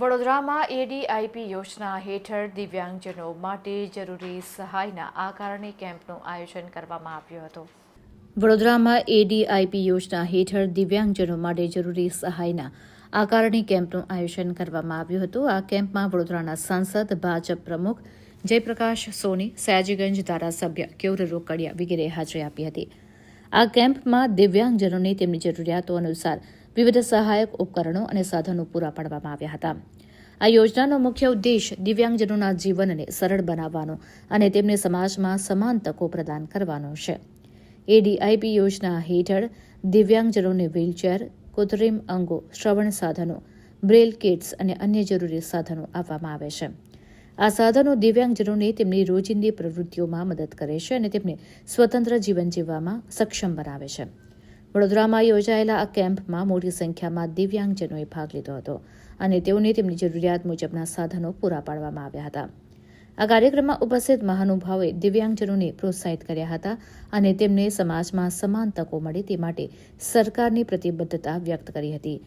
વડોદરામાં એડીઆઈપી યોજના હેઠળ દિવ્યાંગજનો માટે જરૂરી સહાયના આકારણી કેમ્પનું આયોજન કરવામાં આવ્યું હતું. વડોદરામાં એડીઆઈપી યોજના હેઠળ દિવ્યાંગજનો માટે જરૂરી સહાયના આકારણી કેમ્પનું આયોજન કરવામાં આવ્યું હતું. આ કેમ્પમાં વડોદરાના સાંસદ, ભાજપ પ્રમુખ જયપ્રકાશ સોની, સયાજીગંજ ધારાસભ્ય કેવર રોકડિયા વગેરે હાજરી આપી હતી. આ કેમ્પમાં દિવ્યાંગજનોને તેમની જરૂરિયાતો અનુસાર વિવિધ સહાયક ઉપકરણો અને સાધનો પૂરા પાડવામાં આવ્યા હતા. આ યોજનાનો મુખ્ય ઉદ્દેશ દિવ્યાંગજનોના જીવનને સરળ બનાવવાનો અને તેમને સમાજમાં સમાન તકો પ્રદાન કરવાનો છે. એડીઆઈપી યોજના હેઠળ દિવ્યાંગજનોને વ્હીલચેર, કૃત્રિમ અંગો, શ્રવણ સાધનો, બ્રેલ કિટ્સ અને અન્ય જરૂરી સાધનો આપવામાં આવે છે. આ સાધનો દિવ્યાંગજનોને તેમની રોજિંદી પ્રવૃત્તિઓમાં મદદ કરે છે અને તેમને સ્વતંત્ર જીવન જીવવામાં સક્ષમ બનાવે છે. વડોદરામાં યોજાયેલા આ કેમ્પમાં મોટી સંખ્યામાં દિવ્યાંગજનોએ ભાગ લીધો હતો અને તેઓને તેમની જરૂરિયાત મુજબના સાધનો પૂરા પાડવામાં આવ્યા હતા. આ કાર્યક્રમમાં ઉપસ્થિત મહાનુભાવોએ દિવ્યાંગજનોને પ્રોત્સાહિત કર્યા હતા અને તેમને સમાજમાં સમાન તકો મળે તે માટે સરકારની પ્રતિબદ્ધતા વ્યક્ત કરી હતી.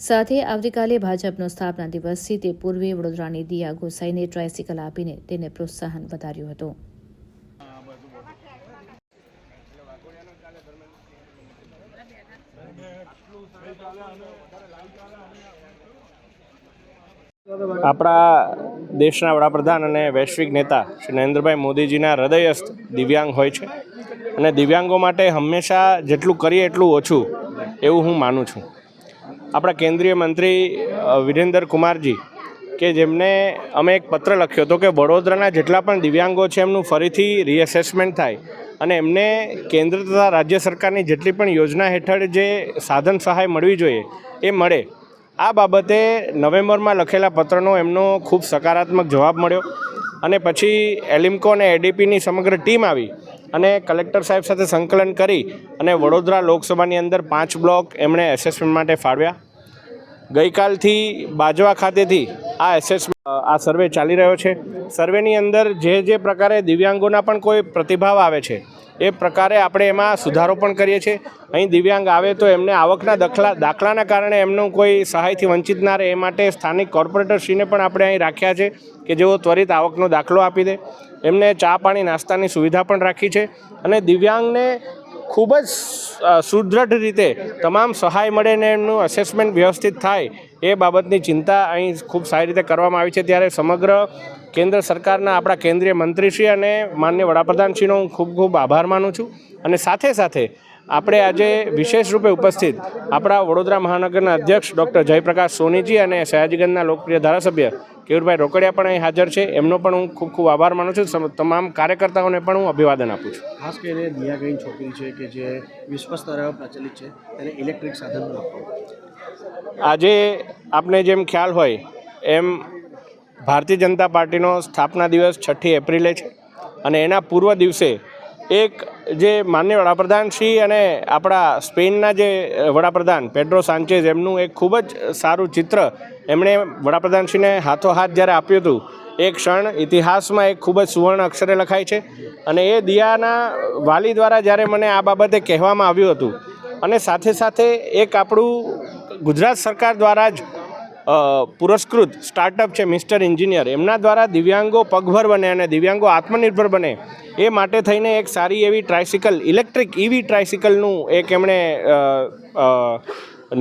સાથે આવતીકાલે ભાજપનો સ્થાપના દિવસથી તે પૂર્વે વડોદરાની દિયા ગોસાઈને ટ્રાયસિકલ આપીને તેને પ્રોત્સાહન વધાર્યું હતું. આપણા દેશના વડાપ્રધાન અને વૈશ્વિક નેતા શ્રી નરેન્દ્રભાઈ મોદીજીના હૃદયસ્થ દિવ્યાંગ હોય છે. અને દિવ્યાંગો માટે હંમેશા જેટલું કરીએ એટલું ઓછું, એવું હું માનું છું. આપણા કેન્દ્રીય મંત્રી વિરેન્દ્ર કુમારજી, કે જેમને અમે એક પત્ર લખ્યો હતો કે વડોદરાના જેટલા પણ દિવ્યાંગો છે એમનું ફરીથી રીએસેસમેન્ટ થાય. અને એમને કેન્દ્ર તથા રાજ્ય સરકારની જેટલી પણ યોજના હેઠળ જે સાધન સહાય મળવી જોઈએ, એ મળે. આ બાબતે નવેમ્બરમાં લખેલા પત્રનો એમનો ખૂબ સકારાત્મક જવાબ મળ્યો અને પછી એલિમ્કો અને એડીપીની સમગ્ર ટીમ આવી અને કલેક્ટર સાહેબ સાથે સંકલન કરી અને વડોદરા લોકસભાની અંદર પાંચ બ્લોક એમણે એસેસમેન્ટ માટે ફાળવ્યા. ગઈકાલથી બાજવા ખાતેથી આ એસેસ આ સર્વે ચાલી રહ્યો છે. સર્વેની અંદર જે જે પ્રકારે દિવ્યાંગોના પણ કોઈ પ્રતિભાવ આવે છે, એ પ્રકારે આપણે એમાં સુધારો પણ કરીએ છીએ. અહીં દિવ્યાંગ આવે તો એમને આવકના દાખલા, દાખલાના કારણે એમનું કોઈ સહાયથી વંચિત ના રહે, એ માટે સ્થાનિક કોર્પોરેટરશ્રીને પણ આપણે અહીં રાખ્યા છે કે જેઓ ત્વરિત આવકનો દાખલો આપી દે. એમને ચા પાણી નાસ્તાની સુવિધા પણ રાખી છે અને દિવ્યાંગને ખૂબ જ સુદૃઢ રીતે તમામ સહાય મળે ને એમનું અસેસમેન્ટ વ્યવસ્થિત થાય એ બાબતની ચિંતા અહીં ખૂબ સારી રીતે કરવામાં આવી છે. ત્યારે સમગ્ર કેન્દ્ર સરકારના આપણા કેન્દ્રીય મંત્રીશ્રી અને માન્ય વડાપ્રધાનશ્રીનો હું ખૂબ ખૂબ આભાર માનું છું. અને સાથે સાથે આપણે આજે વિશેષ રૂપે ઉપસ્થિત આપણા વડોદરા મહાનગરના અધ્યક્ષ ડૉક્ટર જયપ્રકાશ સોનીજી અને સયાજીગંજના લોકપ્રિય ધારાસભ્ય કેયુરભાઈ રોકડિયા પણ અહીં હાજર છે. એમનો પણ હું ખૂબ ખૂબ આભાર માનું છું. તમામ કાર્યકર્તાઓને પણ હું અભિવાદન આપું છું. ખાસ કરીને દિયા છોકરી છે કે જે વિશ્વ સ્તરે પ્રચલિત છે તેને ઇલેક્ટ્રિક સાધનો આજે આપને જેમ ખ્યાલ હોય એમ ભારતીય જનતા પાર્ટીનો સ્થાપના દિવસ છઠ્ઠી એપ્રિલે છે. અને એના પૂર્વ દિવસે એક જે માન્ય વડાપ્રધાન શ્રી અને આપણા સ્પેનના જે વડાપ્રધાન પેડ્રો સાંચેઝ, એમનું એક ખૂબ જ સારું ચિત્ર એમણે વડાપ્રધાનશ્રીને હાથોહાથ જ્યારે આપ્યું હતું, એ ક્ષણ ઇતિહાસમાં એક ખૂબ જ સુવર્ણ અક્ષરે લખાય છે. અને એ દિયાના વાલી દ્વારા જ્યારે મને આ બાબતે કહેવામાં આવ્યું હતું. અને સાથે સાથે એક આપણું ગુજરાત સરકાર દ્વારા જ પુરસ્કૃત સ્ટાર્ટઅપ છે મિસ્ટર એન્જિનિયર એમના દ્વારા દિવ્યાંગો પગભર બને અને દિવ્યાંગો આત્મનિર્ભર બને. એ માટે થઈને એક સારી એવી ટ્રાયસિકલ ઇલેક્ટ્રિક ઇવી ટ્રાયસિકલનું એક એમણે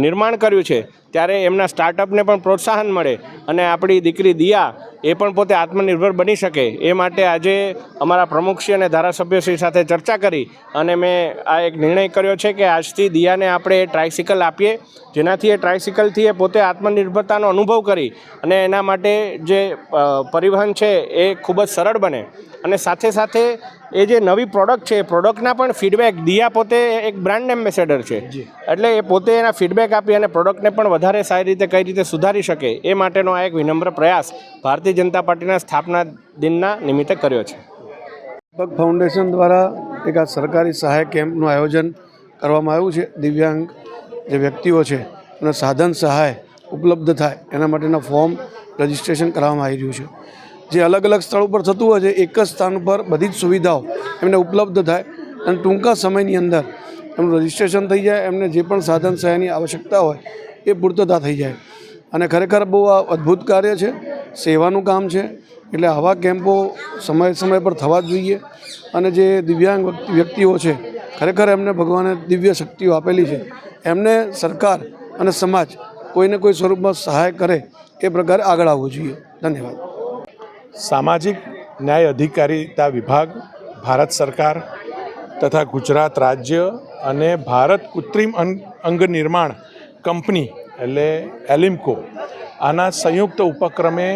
નિર્માણ કર્યું છે. ત્યારે એમના સ્ટાર્ટઅપને પણ પ્રોત્સાહન મળે અને આપણી દીકરી દિયા એ પણ પોતે આત્મનિર્ભર બની શકે. એ માટે આજે અમારા પ્રમુખશ્રી અને ધારાસભ્યશ્રી સાથે ચર્ચા કરી અને મેં આ એક નિર્ણય કર્યો છે કે આજથી દિયાને આપણે ટ્રાયસિકલ આપીએ. જેનાથી એ ટ્રાયસિકલથી એ પોતે આત્મનિર્ભરતાનો અનુભવ કરી અને એના માટે જે પરિવહન છે એ ખૂબ જ સરળ બને. અને સાથે સાથે એ જે નવી પ્રોડક્ટ છે એ પ્રોડક્ટના પણ ફીડબેક દિયા પોતે એક બ્રાન્ડ એમ્બેસેડર છે. એટલે એ પોતે એના ફીડબેક આપી અને પ્રોડક્ટને પણ વધારે સારી રીતે કઈ રીતે સુધારી શકે એ માટેનો આ એક વિનમ્ર પ્રયાસ ભારતીય જનતા પાર્ટીના સ્થાપના દિનના નિમિત્તે કર્યો છે. દીપક ફાઉન્ડેશન દ્વારા એક આ સરકારી સહાય કેમ્પનું આયોજન કરવામાં આવ્યું છે. દિવ્યાંગ જે વ્યક્તિઓ છે એમને સાધન સહાય ઉપલબ્ધ થાય એના માટેના ફોર્મ રજિસ્ટ્રેશન કરવામાં આવી રહ્યું છે. જે અલગ અલગ સ્થળ ઉપર થતું હોય છે, એક જ સ્થાન પર બધી જ સુવિધાઓ એમને ઉપલબ્ધ થાય. અને ટૂંકા સમયની અંદર એમનું રજિસ્ટ્રેશન થઈ જાય, એમને જે પણ સાધન સહાયની આવશ્યકતા હોય એ પૂર્તતા થઈ જાય. અને ખરેખર બહુ આ અદ્ભુત કાર્ય છે. સેવાનું કામ છે. એટલે આવા કેમ્પો સમય સમય પર થવા જ જોઈએ. અને જે દિવ્યાંગ વ્યક્તિઓ છે, ખરેખર એમને ભગવાને દિવ્ય શક્તિઓ આપેલી છે. એમને સરકાર અને સમાજ કોઈને કોઈ સ્વરૂપમાં સહાય કરે એ પ્રકારે આગળ આવવું જોઈએ. ધન્યવાદ. સામાજિક ન્યાય અધિકારીતા વિભાગ, ભારત સરકાર તથા ગુજરાત રાજ્ય અને ભારત કૃત્રિમ અંગ નિર્માણ કંપની એટલે એલિમ્કો આના સંયુક્ત ઉપક્રમે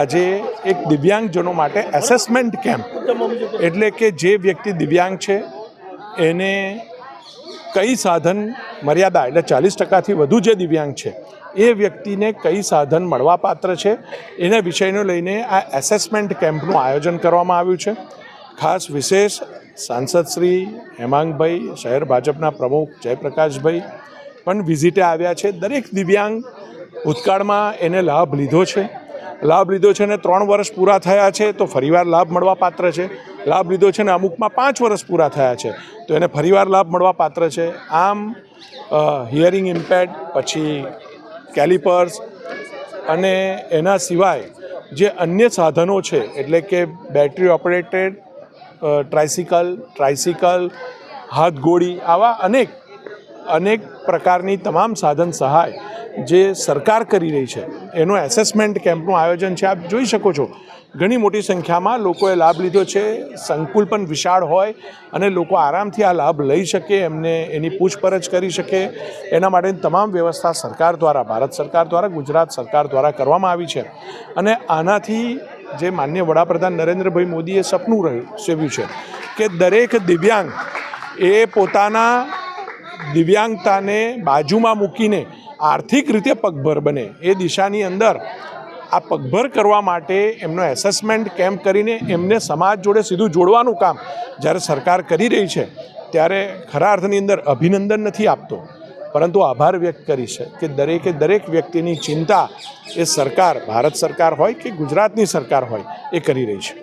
આજે એક દિવ્યાંગજનો માટે એસેસમેન્ટ કેમ્પ. એટલે કે જે વ્યક્તિ દિવ્યાંગ છે, એને કઈ સાધન મર્યાદા, એટલે ચાલીસ ટકાથી વધુ જે દિવ્યાંગ છે એ વ્યક્તિને કઈ સાધન મળવાપાત્ર છે? એના વિષયને લઈને આ એસેસમેન્ટ કેમ્પનું આયોજન કરવામાં આવ્યું છે. ખાસ વિશેષ સાંસદ શ્રી હેમાંગભાઈ, શહેર ભાજપના પ્રમુખ જયપ્રકાશભાઈ પણ વિઝિટે આવ્યા છે. દરેક દિવ્યાંગ ભૂતકાળમાં એને લાભ લીધો છે. લાભ લીધો છે ને ત્રણ વર્ષ પૂરા થયા છે તો ફરીવાર લાભ મળવા પાત્ર છે. લાભ લીધો છે ને અમુકમાં પાંચ વર્ષ પૂરા થયા છે. તો એને ફરીવાર લાભ મળવા પાત્ર છે. આમ હિયરિંગ ઇમ્પેડ પછી કેલિપર્સ અને એના સિવાય જે અન્ય સાધનો છે, એટલે કે બેટરી ઓપરેટેડ ટ્રાઇસિકલ ટ્રાઇસિકલ હાથગોળી, આવા અનેક અનેક પ્રકારની તમામ સાધન સહાય જે સરકાર કરી રહી છે. એનું એસેસમેન્ટ કેમ્પનું આયોજન છે. આપ જોઈ શકો છો, ઘણી મોટી સંખ્યામાં લોકોએ લાભ લીધો છે. સંકુલ પણ વિશાળ હોય અને લોકો આરામથી આ લાભ લઈ શકે, એમને એની પૂછપરછ કરી શકે. એના માટેની તમામ વ્યવસ્થા સરકાર દ્વારા, ભારત સરકાર દ્વારા, ગુજરાત સરકાર દ્વારા કરવામાં આવી છે. અને આનાથી જે માન્ય વડાપ્રધાન નરેન્દ્રભાઈ મોદીએ સપનું રહ્યું, સેવ્યું છે કે દરેક દિવ્યાંગ એ પોતાના દિવ્યાંગતાને બાજુમાં મૂકીને આર્થિક રીતે પગભર બને. એ દિશાની અંદર આ પગભર કરવા માટે એમનો એસેસમેન્ટ કેમ્પ કરીને એમને સમાજ જોડે સીધું જોડવાનું કામ જ્યારે સરકાર કરી રહી છે, ત્યારે ખરા અર્થની અંદર અભિનંદન નથી આપતો. પરંતુ આભાર વ્યક્ત કરી છે કે દરેકે દરેક વ્યક્તિની ચિંતા એ સરકાર, ભારત સરકાર હોય કે ગુજરાતની સરકાર હોય, એ કરી રહી છે.